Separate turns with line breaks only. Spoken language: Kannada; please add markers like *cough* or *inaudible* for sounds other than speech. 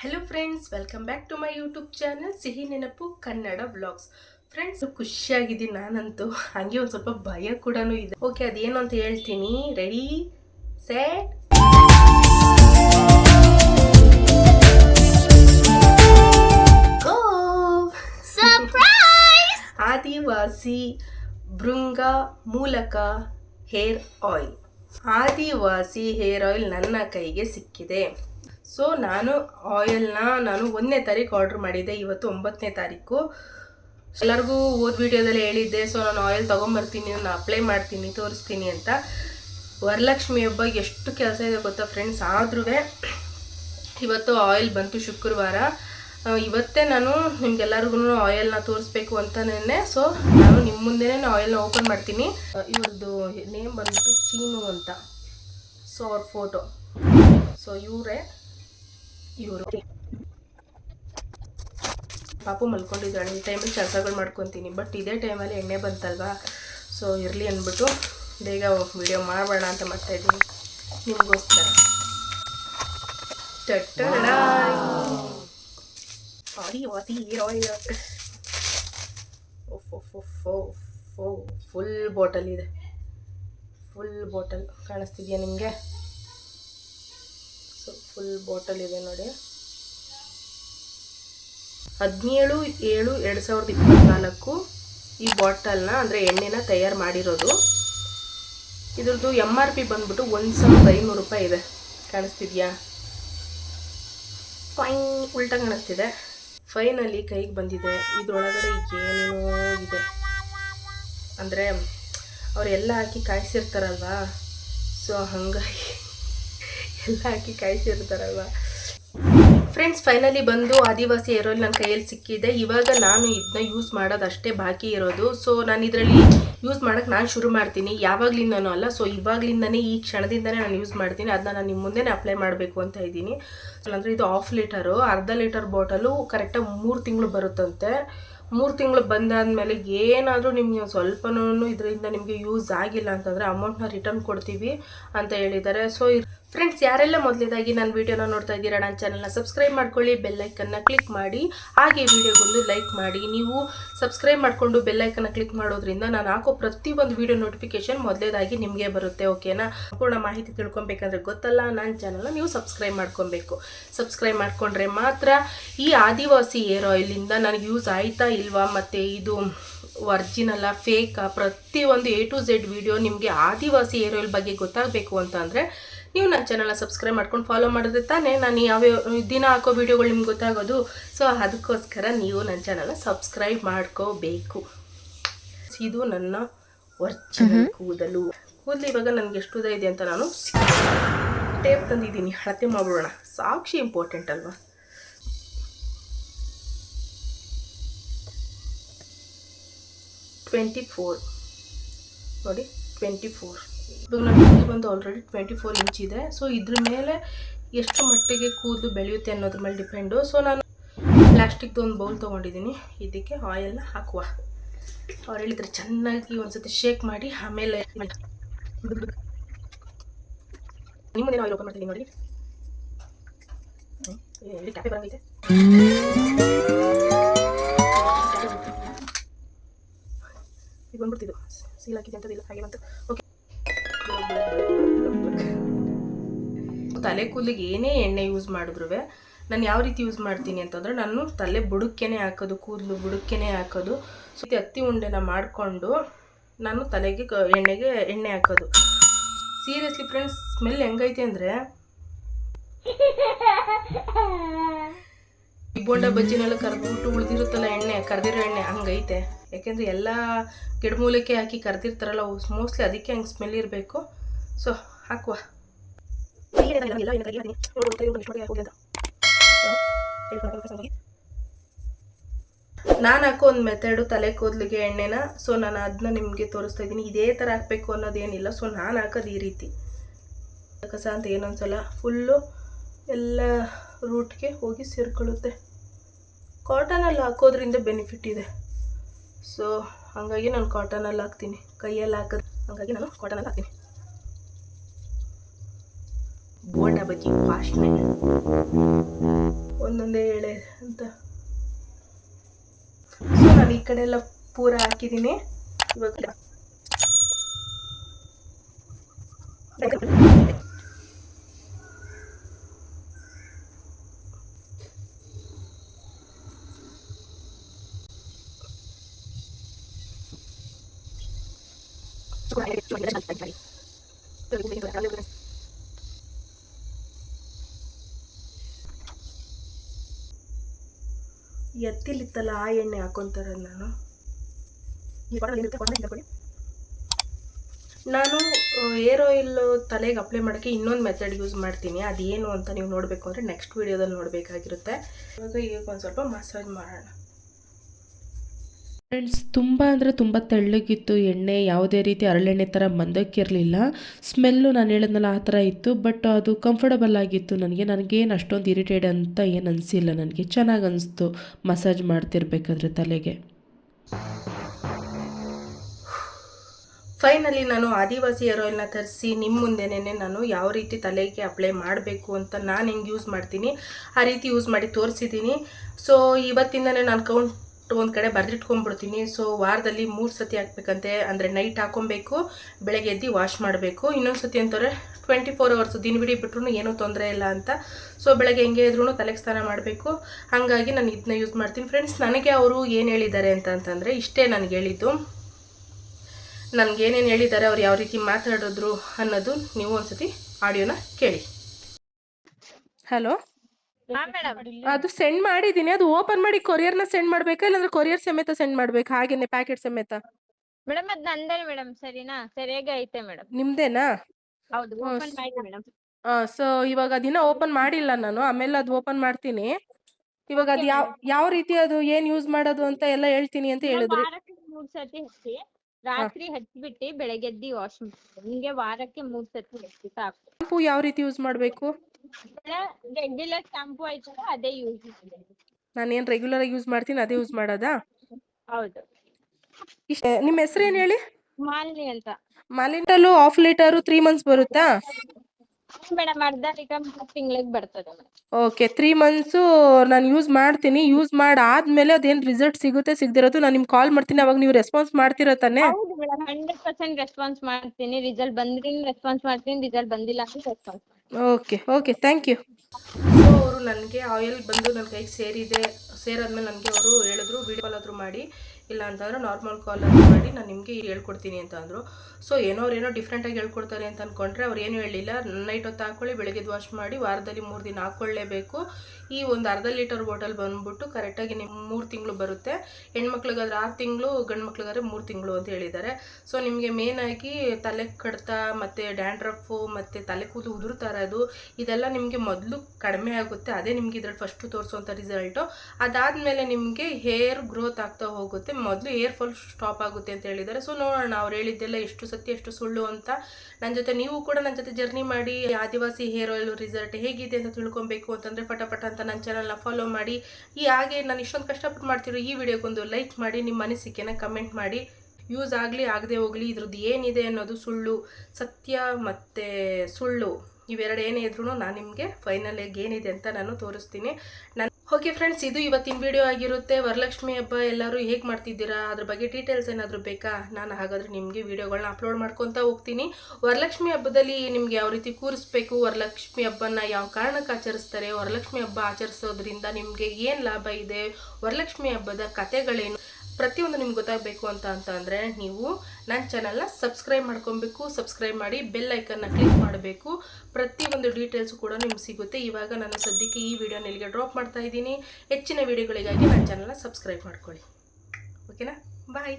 Hello friends welcome back to my YouTube channel ಸಿಹಿ ನೆನಪು ಕನ್ನಡ ವ್ಲಾಗ್ಸ್ ಫ್ರೆಂಡ್ಸ್ ಖುಷಿಯಾಗಿದ್ದೀನಿ ನಾನಂತೂ. ಹಾಗೆ ಒಂದು ಸ್ವಲ್ಪ ಭಯ ಕೂಡ ಇದೆ. ಓಕೆ ಅದೇನು ಅಂತ ಹೇಳ್ತೀನಿ. Ready set! *laughs* ಆದಿವಾಸಿ ಭೃಂಗ ಮೂಲಕ hair oil Adivasi hair oil ನನ್ನ ಕೈಗೆ ಸಿಕ್ಕಿದೆ. ಸೊ ನಾನು ಆಯಿಲ್ನ ನಾನು ಒಂದನೇ ತಾರೀಕು ಆರ್ಡ್ರ್ ಮಾಡಿದ್ದೆ, ಇವತ್ತು ಒಂಬತ್ತನೇ ತಾರೀಕು. ಎಲ್ಲರಿಗೂ ಓದ್ ವಿಡಿಯೋದಲ್ಲಿ ಹೇಳಿದ್ದೆ ಸೊ ನಾನು ಆಯಿಲ್ ತೊಗೊಂಬರ್ತೀನಿ ನಾನು ಅಪ್ಲೈ ಮಾಡ್ತೀನಿ, ತೋರಿಸ್ತೀನಿ ಅಂತ. ವರಲಕ್ಷ್ಮಿ ಹಬ್ಬ ಎಷ್ಟು ಕೆಲಸ ಇದೆ ಗೊತ್ತಾ ಫ್ರೆಂಡ್ಸ್ ಆದ್ರೂ ಇವತ್ತು ಆಯಿಲ್ ಬಂತು ಶುಕ್ರವಾರ. ಇವತ್ತೇ ನಾನು ನಿಮ್ಗೆಲ್ಲರಿಗೂ ಆಯಿಲ್ನ ತೋರಿಸ್ಬೇಕು ಅಂತಲೇ ಸೊ ನಾನು ನಿಮ್ಮ ಮುಂದೆನೇ ಆಯಿಲ್ನ ಓಪನ್ ಮಾಡ್ತೀನಿ. ಇವ್ರದ್ದು ನೇಮ್ ಬಂದ್ಬಿಟ್ಟು ಚೀನು ಅಂತ. ಸೊ ಅವ್ರ ಫೋಟೋ ಸೊ ಇವರೇ ಇವರು. ಪಾಪು ಮಲ್ಕೊಂಡಿದ್ದಾಳೆ. ಈ ಟೈಮಲ್ಲಿ ಕೆಲಸಗಳು ಮಾಡ್ಕೊತೀನಿ. ಬಟ್ ಇದೇ ಟೈಮಲ್ಲಿ ಎಣ್ಣೆ ಬಂತಲ್ವಾ? ಸೊ ಇರಲಿ ಅಂದ್ಬಿಟ್ಟು ಬೇಗ ವಿಡಿಯೋ ಮಾಡಬೇಡ ಅಂತ ಮಾಡ್ತಾಯಿದ್ದೀನಿ ನಿಮಗೋಸ್ಕರ. ಫುಲ್ ಬಾಟಲ್ ಇದೆ. ಫುಲ್ ಬಾಟಲ್ ಕಾಣಿಸ್ತಿದ್ಯಾ ನಿಮಗೆ? ಫುಲ್ ಬಾಟಲ್ ಇದೆ ನೋಡಿ. ಹದಿನೇಳು, ಏಳು, ಎರಡು ಸಾವಿರದ ಇಪ್ಪತ್ತ್ನಾಲ್ಕು ಈ ಬಾಟಲ್ನ ಅಂದರೆ ಎಣ್ಣೆನ ತಯಾರು ಮಾಡಿರೋದು. ಇದ್ರದ್ದು ಎಂ ಆರ್ ಪಿ ಬಂದ್ಬಿಟ್ಟು ಒಂದು ಸಾವಿರದ ಐನೂರು ರೂಪಾಯಿ ಇದೆ. ಕಾಣಿಸ್ತಿದ್ಯಾ? ಫೈನ್, ಉಲ್ಟ ಕಾಣಿಸ್ತಿದೆ. ಫೈನಲ್ಲಿ ಕೈಗೆ ಬಂದಿದೆ. ಇದ್ರೊಳಗಡೆ ಏನೇನೋ ಇದೆ. ಅಂದರೆ ಅವರೆಲ್ಲ ಹಾಕಿ ಕಾಯಿಸಿರ್ತಾರಲ್ವಾ? ಸೊ ಹಾಗಾಗಿ ಎಲ್ಲ ಹಾಕಿ ಕಾಯಿಸಿರ್ತಾರಲ್ವ? ಫ್ರೆಂಡ್ಸ್ ಫೈನಲಿ ಬಂದು ಆದಿವಾಸಿ ಏರೋಲ್ ನನ್ನ ಕೈಯಲ್ಲಿ ಸಿಕ್ಕಿದೆ. ಇವಾಗ ನಾನು ಇದನ್ನ ಯೂಸ್ ಮಾಡೋದು ಅಷ್ಟೇ ಬಾಕಿ ಇರೋದು. ಸೊ ನಾನು ಇದರಲ್ಲಿ ಯೂಸ್ ಮಾಡೋಕ್ಕೆ ನಾನು ಶುರು ಮಾಡ್ತೀನಿ. ಯಾವಾಗಲಿಂದನೂ ಅಲ್ಲ. ಸೊ ಇವಾಗಲಿಂದನೇ ಈ ಕ್ಷಣದಿಂದನೇ ನಾನು ಯೂಸ್ ಮಾಡ್ತೀನಿ. ಅದನ್ನ ನಾನು ನಿಮ್ಮ ಮುಂದೆನೇ ಅಪ್ಲೈ ಮಾಡಬೇಕು ಅಂತ ಇದ್ದೀನಿ. ಅಂದರೆ ಇದು ಆಫ್ ಲೀಟರು ಅರ್ಧ ಲೀಟರ್ ಬಾಟಲು ಕರೆಕ್ಟಾಗಿ ಮೂರು ತಿಂಗಳು ಬರುತ್ತಂತೆ. ಮೂರು ತಿಂಗಳು ಬಂದಾದಮೇಲೆ ಏನಾದರೂ ನಿಮಗೆ ಸ್ವಲ್ಪನೂ ಇದರಿಂದ ನಿಮಗೆ ಯೂಸ್ ಆಗಿಲ್ಲ ಅಂತಂದರೆ ಅಮೌಂಟ್ನ ರಿಟರ್ನ್ ಕೊಡ್ತೀವಿ ಅಂತ ಹೇಳಿದ್ದಾರೆ. ಸೊ ಫ್ರೆಂಡ್ಸ್ ಯಾರೆಲ್ಲ ಮೊದಲೇದಾಗಿ ನನ್ನ ವೀಡಿಯೋನ ನೋಡ್ತಾ ಇದ್ದೀರಾ, ನನ್ನ ಚಾನಲ್ನ ಸಬ್ಸ್ಕ್ರೈಬ್ ಮಾಡ್ಕೊಳ್ಳಿ ಬೆಲ್ಲೈಕನ್ನ ಕ್ಲಿಕ್ ಮಾಡಿ. ಹಾಗೆ ವಿಡಿಯೋಗೊಂದು ಲೈಕ್ ಮಾಡಿ. ನೀವು ಸಬ್ಸ್ಕ್ರೈಬ್ ಮಾಡಿಕೊಂಡು ಬೆಲ್ಲೈಕನ್ನ ಕ್ಲಿಕ್ ಮಾಡೋದ್ರಿಂದ ನಾನು ಹಾಕೋ ಪ್ರತಿಯೊಂದು ವಿಡಿಯೋ ನೋಟಿಫಿಕೇಶನ್ ಮೊದಲೇದಾಗಿ ನಿಮಗೆ ಬರುತ್ತೆ ಓಕೆನಾ ಸಂಪೂರ್ಣ ಮಾಹಿತಿ ತಿಳ್ಕೊಬೇಕಂದ್ರೆ ಗೊತ್ತಲ್ಲ, ನನ್ನ ಚಾನಲ್ನ ನೀವು ಸಬ್ಸ್ಕ್ರೈಬ್ ಮಾಡ್ಕೊಬೇಕು. ಸಬ್ಸ್ಕ್ರೈಬ್ ಮಾಡಿಕೊಂಡ್ರೆ ಮಾತ್ರ ಈ ಆದಿವಾಸಿ ಏರ್ ಆಯಿಲಿಂದ ನನಗೆ ಯೂಸ್ ಆಯಿತಾ ಇಲ್ವಾ? ಮತ್ತು ಇದು ಒರ್ಜಿನಲ್ಲ ಫೇಕಾ ಪ್ರತಿಯೊಂದು ಎ ಟು ಝೆಡ್ ವಿಡಿಯೋ ನಿಮಗೆ ಆದಿವಾಸಿ ಏರ್ ಆಯಿಲ್ ಬಗ್ಗೆ ಗೊತ್ತಾಗಬೇಕು ಅಂತಂದರೆ ನೀವು ನನ್ನ ಚಾನಲ್ನ ಸಬ್ಸ್ಕ್ರೈಬ್ ಮಾಡ್ಕೊಂಡು ಫಾಲೋ ಮಾಡಿದ್ರೆ ತಾನೇ. ನಾನು ಯಾವ್ಯಾವ ದಿನ ಹಾಕೋ ವಿಡಿಯೋಗಳು ನಿಮ್ಗೆ ಗೊತ್ತಾಗೋದು. ಸೊ ಅದಕ್ಕೋಸ್ಕರ ನೀವು ನನ್ನ ಚಾನಲ್ನ ಸಬ್ಸ್ಕ್ರೈಬ್ ಮಾಡ್ಕೋಬೇಕು. ಇದು ನನ್ನ ಒರ್ಜಿನಲ್ ಕೂದಲು. ಕೂದಲು ಇವಾಗ ನನಗೆ ಎಷ್ಟು ಉದ್ದ ಇದೆ ಅಂತ ನಾನು ಟೇಪ್ ತಂದಿದ್ದೀನಿ. ಅಳತೆ ಮಾಡ್ಬಿಡೋಣ. ಸಾಕ್ಷಿ ಇಂಪಾರ್ಟೆಂಟ್ ಅಲ್ವಾ? ಟ್ವೆಂಟಿ ಫೋರ್ ನೋಡಿ ಟ್ವೆಂಟಿ ಫೋರ್ ಇವಾಗ ನನ್ನ ಬಂದು ಆಲ್ರೆಡಿ ಟ್ವೆಂಟಿ ಫೋರ್ ಇಂಚ್ ಇದೆ. ಸೊ ಇದ್ರ ಮೇಲೆ ಎಷ್ಟು ಮಟ್ಟಿಗೆ ಕೂದಲು ಬೆಳೆಯುತ್ತೆ ಅನ್ನೋದ್ರ ಮೇಲೆ ಡಿಪೆಂಡು ಸೊ ನಾನು ಪ್ಲಾಸ್ಟಿಕ್ದು ಒಂದು ಬೌಲ್ ತೊಗೊಂಡಿದ್ದೀನಿ. ಇದಕ್ಕೆ ಆಯಿಲ್ನ ಹಾಕುವ. ಅವ್ರು ಹೇಳಿದ್ರೆ ಚೆನ್ನಾಗಿ ಒಂದ್ಸತಿ ಶೇಕ್ ಮಾಡಿ, ಆಮೇಲೆ ನಿಮ್ಮದೇನು ಆಯಿಲ್ ಓಪನ್ ಮಾಡ್ತೀನಿ ನೋಡಿ. ಕ್ಯಾಪೆ ಬರಂಗೈತೆ ಇದು ಬಂದ್ಬಿಡ್ತಿದ್ದು ಸೀಲ್ ಹಾಕಿದೆ ಹಾಗೆ ಓಕೆ ತಲೆ ಕೂದಲಿಗೆ ಏನೇ ಎಣ್ಣೆ ಯೂಸ್ ಮಾಡಿದ್ರು ನಾನು ಯಾವ ರೀತಿ ಯೂಸ್ ಮಾಡ್ತೀನಿ ಅಂತಂದರೆ, ನಾನು ತಲೆ ಬುಡಕ್ಕೆನೆ ಹಾಕೋದು, ಕೂದಲು ಬುಡಕ್ಕೆನೆ ಹಾಕೋದು. ಸೊ ಹತ್ತಿ ಉಂಡೆನ ಮಾಡಿಕೊಂಡು ನಾನು ತಲೆಗೆ ಎಣ್ಣೆಗೆ ಎಣ್ಣೆ ಹಾಕೋದು. ಸೀರಿಯಸ್ಲಿ ಫ್ರೆಂಡ್ಸ್ ಸ್ಮೆಲ್ ಹೆಂಗೈತೆ ಅಂದರೆ? ಈ ಬೋಂಡ ಬಜ್ಜಿನೆಲ್ಲ ಕರೆದ್ಬಿಟ್ಟು ಉಳಿದಿರುತ್ತಲ್ಲ ಎಣ್ಣೆ, ಕರೆದಿರೋ ಎಣ್ಣೆ ಹಂಗೈತೆ. ಯಾಕೆಂದ್ರೆ ಎಲ್ಲ ಗಿಡಮೂಲಿಕೆ ಹಾಕಿ ಕರೆದಿರ್ತಾರಲ್ಲ ಮೋಸ್ಟ್ಲಿ ಅದಕ್ಕೆ ಹಂಗೆ ಸ್ಮೆಲ್ ಇರಬೇಕು. ಸೊ ಹಾಕುವ. ನಾನು ಹಾಕೋ ಒಂದು ಮೆಥಡು ತಲೆ ಕೂದಲಿಗೆ ಎಣ್ಣೆನ ಸೊ ನಾನು ಅದನ್ನ ನಿಮಗೆ ತೋರಿಸ್ತಾ ಇದ್ದೀನಿ. ಇದೇ ಥರ ಹಾಕಬೇಕು ಅನ್ನೋದೇನಿಲ್ಲ ಸೊ ನಾನು ಹಾಕೋದು ಈ ರೀತಿ. ಕಸ ಅಂತ ಏನೊಂದ್ಸಲ ಫುಲ್ಲು ಎಲ್ಲ ರೂಟ್ಗೆ ಹೋಗಿ ಸೇರಿಕೊಳ್ಳುತ್ತೆ. ಕಾಟನಲ್ಲಿ ಹಾಕೋದ್ರಿಂದ ಬೆನಿಫಿಟ್ ಇದೆ. ಸೊ ಹಾಗಾಗಿ ನಾನು ಕಾಟನಲ್ಲಿ ಹಾಕ್ತೀನಿ. ಕೈಯಲ್ಲಿ ಹಾಕೋದು, ಹಾಗಾಗಿ ನಾನು ಕಾಟನಲ್ಲಿ ಹಾಕ್ತೀನಿ. ಬೋಟ ಬಜ್ಜಿ ವಾಸನೆ ಒಂದೊಂದೇ ಎಳೆ ಅಂತ. ಸೊ ನಾನು ಈ ಕಡೆ ಎಲ್ಲ ಪೂರ ಹಾಕಿದ್ದೀನಿ. ಇವಾಗ ಎತ್ತಿಲಿತ್ತಲ್ಲ ಆ ಎಣ್ಣೆ ಹಾಕೊತಾರೆ ನಾನು ನಾನು ಏರ್ ಆಯಿಲ್ ತಲೆಗೆ ಅಪ್ಲೈ ಮಾಡೋಕ್ಕೆ ಇನ್ನೊಂದು ಮೆಥಡ್ ಯೂಸ್ ಮಾಡ್ತೀನಿ. ಅದೇನು ಅಂತ ನೀವು ನೋಡಬೇಕು ಅಂದರೆ ನೆಕ್ಸ್ಟ್ ವೀಡಿಯೋದಲ್ಲಿ ನೋಡಬೇಕಾಗಿರುತ್ತೆ. ಇವಾಗ ಈಗ ಒಂದು ಸ್ವಲ್ಪ ಮಸಾಜ್ ಮಾಡೋಣ.
ಫ್ರೆಂಡ್ಸ್ ತುಂಬ ಅಂದರೆ ತುಂಬ ತೆಳ್ಳಗಿತ್ತು, ಎಣ್ಣೆ ಯಾವುದೇ ರೀತಿ ಹರಳೆಣ್ಣೆ ಥರ ಮಂದಕ್ಕಿರಲಿಲ್ಲ. ಸ್ಮೆಲ್ಲು ನಾನು ಹೇಳಿದ್ನಲ್ಲ, ಆ ಥರ ಇತ್ತು ಬಟ್ ಅದು ಕಂಫರ್ಟಬಲ್ ಆಗಿತ್ತು ನನಗೆ. ನನಗೇನು ಅಷ್ಟೊಂದು ಇರಿಟೇಡ್ ಅಂತ ಏನು ಅನಿಸಿಲ್ಲ ನನಗೆ. ಚೆನ್ನಾಗಿ ಅನಿಸ್ತು ಮಸಾಜ್ ಮಾಡ್ತಿರ್ಬೇಕಾದ್ರೆ ತಲೆಗೆ.
ಫೈನಲಿ ನಾನು ಆದಿವಾಸಿ ಹೇರ್ ಆಯಿಲ್ನ ತರಿಸಿ ನಿಮ್ಮ ಮುಂದೆನೇ ನಾನು ಯಾವ ರೀತಿ ತಲೆಗೆ ಅಪ್ಲೈ ಮಾಡಬೇಕು ಅಂತ ನಾನು ಹೆಂಗೆ ಯೂಸ್ ಮಾಡ್ತೀನಿ, ಆ ರೀತಿ ಯೂಸ್ ಮಾಡಿ ತೋರಿಸಿದ್ದೀನಿ. ಸೊ ಇವತ್ತಿಂದನೇ ನಾನು ಕೌಂಟ್ ಒಂದು ಕಡೆ ಬರೆದಿಟ್ಕೊಂಡ್ಬಿಡ್ತೀನಿ. ಸೊ ವಾರದಲ್ಲಿ ಮೂರು ಸತಿ ಹಾಕ್ಬೇಕಂತೆ. ಅಂದರೆ ನೈಟ್ ಹಾಕೊಬೇಕು, ಬೆಳಗ್ಗೆ ಎದ್ದು ವಾಶ್ ಮಾಡಬೇಕು. ಇನ್ನೊಂದು ಸತಿ ಅಂತವ್ರೆ ಟ್ವೆಂಟಿ ಫೋರ್ ಅವರ್ಸ್ ಬಿಡಿ ಬಿಟ್ರು ಏನೂ ತೊಂದರೆ ಇಲ್ಲ ಅಂತ. ಸೊ ಬೆಳಗ್ಗೆ ಹೆಂಗೆ ಇದ್ರೂ ತಲೆಗೆ ಸ್ನಾನ ಮಾಡಬೇಕು. ಹಾಗಾಗಿ ನಾನು ಇದನ್ನ ಯೂಸ್ ಮಾಡ್ತೀನಿ. ಫ್ರೆಂಡ್ಸ್ ನನಗೆ ಅವರು ಏನು ಹೇಳಿದ್ದಾರೆ ಅಂತ ಅಂತಂದರೆ ಇಷ್ಟೇ ನನಗೆ ಹೇಳಿದ್ದು. ನನಗೆ ಏನೇನು ಹೇಳಿದ್ದಾರೆ, ಅವ್ರು ಯಾವ ರೀತಿ ಮಾತಾಡಿದ್ರು ಅನ್ನೋದು ನೀವು ಒಂದ್ಸತಿ ಆಡಿಯೋನ ಕೇಳಿ. ಹಲೋ ಅದು ಸೆಂಡ್ ಮಾಡಿದೀನಿ ಅದು ಓಪನ್ ಮಾಡಿ ಕೊರಿಯರ್ನ ಸೆಂಡ್ ಮಾಡಬೇಕಾ? ಇಲ್ಲಾಂದ್ರೆ ಕೊರಿಯರ್ ಸಮೇತ ಸೆಂಡ್ ಮಾಡ್ಬೇಕಾ? ಹಾಗೇನೆ ಪ್ಯಾಕೆಟ್ ಸಮೇತ?
ಮೇಡಮ್ ಅದ್ ನಂದೇ ಮೇಡಮ್ ಸರಿನಾ? ಸರಿಯಾಗಿ ಐತೆ ಮೇಡಮ್
ನಿಮ್ದೇನಾ?
ಹೌದು ಓಪನ್ ಮಾಡಿ ಮೇಡಮ್
ಸೊ ಇವಾಗ ಅದಿನ್ನ ಓಪನ್ ಮಾಡಿಲ್ಲ ನಾನು. ಆಮೇಲೆ ಅದು ಓಪನ್ ಮಾಡ್ತೀನಿ. ಇವಾಗ ಅದು ಯಾವ ಯಾವ ರೀತಿ ಅದು ಏನ್ ಯೂಸ್ ಮಾಡೋದು ಅಂತ ಎಲ್ಲ ಹೇಳ್ತೀನಿ ಅಂತ ಹೇಳಿದ್ರು.
ವಾರಕ್ಕೆ ಮೂರ್ ಸತಿ ಹಚ್ಚಿ ರಾತ್ರಿ ಹಚ್ಬಿಟ್ಟು ಬೆಳಗ್ಗೆ ಎದ್ದು ವಾಶ್ ಮಾಡಿ ಹಿಂಗೆ ವಾರಕ್ಕೆ ಮೂರ್ ಸರ್ತಿ ಹಚ್ಚಿ ಸಾಕು.
ಶಾಂಪೂ ಯಾವ ರೀತಿ ಯೂಸ್ ಮಾಡಬೇಕು?
ರೆಗ್ಯುಲರ್ ಶಾಂಪೂ ಐತಲ್ಲ ಅದೇ ಯೂಸ್
ನಾನು ಏನು ರೆಗ್ಯುಲರ್ ಆಗಿ ಯೂಸ್ ಮಾಡ್ತೀನಿ ಅದೇ ಯೂಸ್ ಮಾಡೋದಾ?
ಹೌದು.
ಇಷ್ಟೇ ನಿಮ್ಮ ಹೆಸರು ಏನು ಹೇಳಿ?
ಮಾಲಿನಿ ಅಂತ.
ಮಾಲಿನಲ್ಲೂ ಆಫ್ ಲೀಟರ್ ತ್ರೀ ಮಂತ್ಸ್ ಬರುತ್ತಾ?
ಮೇಡಮ್ ಅರ್ಧ ಲೀಟರ್ ತಿಂಗಳಿಗೆ ಬರ್ತದೆ
ಓಕೆ ತ್ರೀ ಮಂತ್ಸು ನಾನು ಯೂಸ್ ಮಾಡ್ತೀನಿ ಯೂಸ್ ಮಾಡಾದ್ಮೇಲೆ ಅದೇನ್ ರಿಸಲ್ಟ್ ಸಿಗುತ್ತೆ ಸಿಗದಿರೋದು ನಾನು ನಿಮ್ಗೆ ಕಾಲ್ ಮಾಡ್ತೀನಿ ಅವಾಗ ನೀವು ರೆಸ್ಪಾನ್ಸ್ ಮಾಡ್ತಿರೋ ತಾನೇ?
ಹೌದು ಮೇಡಮ್ ಹಂಡ್ರೆಡ್ ಪರ್ಸೆಂಟ್ ರೆಸ್ಪಾನ್ಸ್ ಮಾಡ್ತೀನಿ ರಿಸಲ್ಟ್ ಬಂದ್ರೆ ರೆಸ್ಪಾನ್ಸ್ ಮಾಡ್ತೀನಿ ರಿಸಲ್ಟ್ ಬಂದಿಲ್ಲ ಅಂದ್ರೆ response
okay okay thank you ಅವರು ನನಗೆ ಆಯಿಲ್ ಬಂದು ನನ್ನ ಕೈಗೆ ಸೇರಿದೆ, ಸೇರಾದ್ಮೇಲೆ ನನಗೆ ಅವರು ಹೇಳಿದ್ರು ವಿಡಿಯೋ ಕಾಲ್ ಆದರೂ ಮಾಡಿ. ಇಲ್ಲ ಅಂತಂದರೆ ನಾರ್ಮಲ್ ಕಾಲರ್ ಮಾಡಿ ನಾನು ನಿಮಗೆ ಹೇಳ್ಕೊಡ್ತೀನಿ ಅಂತ ಅಂದರು. ಸೊ ಏನೋ ಅವ್ರು ಏನೋ ಡಿಫ್ರೆಂಟಾಗಿ ಹೇಳ್ಕೊಡ್ತಾರೆ ಅಂತ ಅಂದ್ಕೊಂಡ್ರೆ ಅವ್ರು ಏನು ಹೇಳಿಲ್ಲ ನೈಟ್ ಹೊತ್ತು ಹಾಕ್ಕೊಳ್ಳಿ ಬೆಳಗ್ಗೆ ವಾಶ್ ಮಾಡಿ, ವಾರದಲ್ಲಿ ಮೂರು ದಿನ ಹಾಕ್ಕೊಳ್ಳೇಬೇಕು ಈ ಒಂದು ಅರ್ಧ ಲೀಟರ್ ಬಾಟಲ್ ಬಂದುಬಿಟ್ಟು ಕರೆಕ್ಟಾಗಿ ನಿಮ್ಮ ಮೂರು ತಿಂಗಳು ಬರುತ್ತೆ. ಹೆಣ್ಮಕ್ಳಿಗಾದ್ರೆ ಆರು ತಿಂಗಳು ಗಂಡು ಮಕ್ಳಿಗಾದ್ರೆ ಮೂರು ತಿಂಗಳು ಅಂತ ಹೇಳಿದ್ದಾರೆ. ಸೊ ನಿಮಗೆ ಮೇನಾಗಿ ತಲೆ ಕಡ್ತ ಮತ್ತು ಡ್ಯಾಂಡ್ರಫು ಮತ್ತು ತಲೆ ಕೂದಲು ಉದುರ್ತಾ ಇರೋದು, ಇದೆಲ್ಲ ನಿಮಗೆ ಮೊದಲು ಕಡಿಮೆ ಆಗುತ್ತೆ. ಅದೇ ನಿಮಗೆ ಇದ್ರಲ್ಲಿ ಫಸ್ಟು ತೋರಿಸುವಂಥ ರಿಸಲ್ಟು ಅದಾದಮೇಲೆ ನಿಮಗೆ ಹೇರ್ ಗ್ರೋತ್ ಆಗ್ತಾ ಹೋಗುತ್ತೆ. ಮೊದಲು ಏರ್ ಫಾಲ್ ಸ್ಟಾಪ್ ಆಗುತ್ತೆ ಅಂತ ಹೇಳಿದ್ದಾರೆ. ಸೊ ನೋಡೋಣ, ಅವ್ರು ಹೇಳಿದ್ದೆಲ್ಲ ಎಷ್ಟು ಸತ್ಯ, ಎಷ್ಟು ಸುಳ್ಳು ಅಂತ. ನನ್ನ ಜೊತೆ ನೀವು ಕೂಡ ನನ್ನ ಜೊತೆ ಜರ್ನಿ ಮಾಡಿ ಆದಿವಾಸಿ ಹೇರ್ ಆಯಿಲ್ ರಿಸಲ್ಟ್ ಹೇಗಿದೆ ಅಂತ ತಿಳ್ಕೊಬೇಕು ಅಂತಂದರೆ ಫಟಾಫಟ ಅಂತ ನನ್ನ ಚಾನಲ್ನ ಫಾಲೋ ಮಾಡಿ. ಈ ಹಾಗೆ ನಾನು ಇಷ್ಟೊಂದು ಕಷ್ಟಪಟ್ಟು ಮಾಡ್ತಿರೋ ಈ ವಿಡಿಯೋಗೊಂದು ಲೈಕ್ ಮಾಡಿ, ನಿಮ್ಮ ಅನಿಸಿಕೆನ ಕಮೆಂಟ್ ಮಾಡಿ. ಯೂಸ್ ಆಗಲಿ, ಆಗದೆ ಹೋಗಲಿ, ಇದ್ರದ್ದು ಏನಿದೆ ಅನ್ನೋದು ಸುಳ್ಳು, ಸತ್ಯ ಮತ್ತು ಸುಳ್ಳು. ಇವೆರಡು ಏನೇ ಇದ್ರೂ ನಾನು ನಿಮಗೆ ಫೈನಲ್ ಏನಿದೆ ಅಂತ ನಾನು ತೋರಿಸ್ತೀನಿ. ನಾನು ಓಕೆ ಫ್ರೆಂಡ್ಸ್ ಇದು ಇವತ್ತಿನ ವಿಡಿಯೋ ಆಗಿರುತ್ತೆ. ವರಲಕ್ಷ್ಮಿ ಹಬ್ಬ, ಎಲ್ಲರೂ ಹೇಗೆ ಮಾಡ್ತಿದ್ದೀರಾ? ಅದ್ರ ಬಗ್ಗೆ ಡೀಟೇಲ್ಸ್ ಏನಾದರೂ ಬೇಕಾ? ನಾನು ಹಾಗಾದರೆ ನಿಮಗೆ ವೀಡಿಯೋಗಳನ್ನ ಅಪ್ಲೋಡ್ ಮಾಡ್ಕೊತಾ ಹೋಗ್ತೀನಿ. ವರಲಕ್ಷ್ಮಿ ಹಬ್ಬದಲ್ಲಿ ನಿಮಗೆ ಯಾವ ರೀತಿ ಕೂರಿಸ್ಬೇಕು? ವರಲಕ್ಷ್ಮಿ ಹಬ್ಬನ ಯಾವ ಕಾರಣಕ್ಕೆ ಆಚರಿಸ್ತಾರೆ? ವರಲಕ್ಷ್ಮಿ ಹಬ್ಬ ಆಚರಿಸೋದ್ರಿಂದ ನಿಮಗೆ ಏನು ಲಾಭ ಇದೆ? ವರಲಕ್ಷ್ಮಿ ಹಬ್ಬದ ಕತೆಗಳೇನು ಪ್ರತಿಯೊಂದು ನಿಮ್ಗೆ ಗೊತ್ತಾಗಬೇಕು ಅಂತ ಅಂತ ಅಂದರೆ ನೀವು ನನ್ನ ಚಾನಲ್ನ ಸಬ್ಸ್ಕ್ರೈಬ್ ಮಾಡ್ಕೊಬೇಕು ಸಬ್ಸ್ಕ್ರೈಬ್ ಮಾಡಿ ಬೆಲ್ ಐಕನ್ನ ಕ್ಲಿಕ್ ಮಾಡಬೇಕು. ಪ್ರತಿಯೊಂದು ಡೀಟೇಲ್ಸ್ ಕೂಡ ನಿಮ್ಗೆ ಸಿಗುತ್ತೆ. ಇವಾಗ ನಾನು ಸದ್ಯಕ್ಕೆ ಈ ವಿಡಿಯೋನ ಇಲ್ಲಿಗೆ ಡ್ರಾಪ್ ಮಾಡ್ತಾ ಇದ್ದೀನಿ. ಹೆಚ್ಚಿನ ವಿಡಿಯೋಗಳಿಗಾಗಿ ನನ್ನ ಚಾನಲ್ನ ಸಬ್ಸ್ಕ್ರೈಬ್ ಮಾಡ್ಕೊಳ್ಳಿ. ಓಕೆನಾ ಬಾಯ್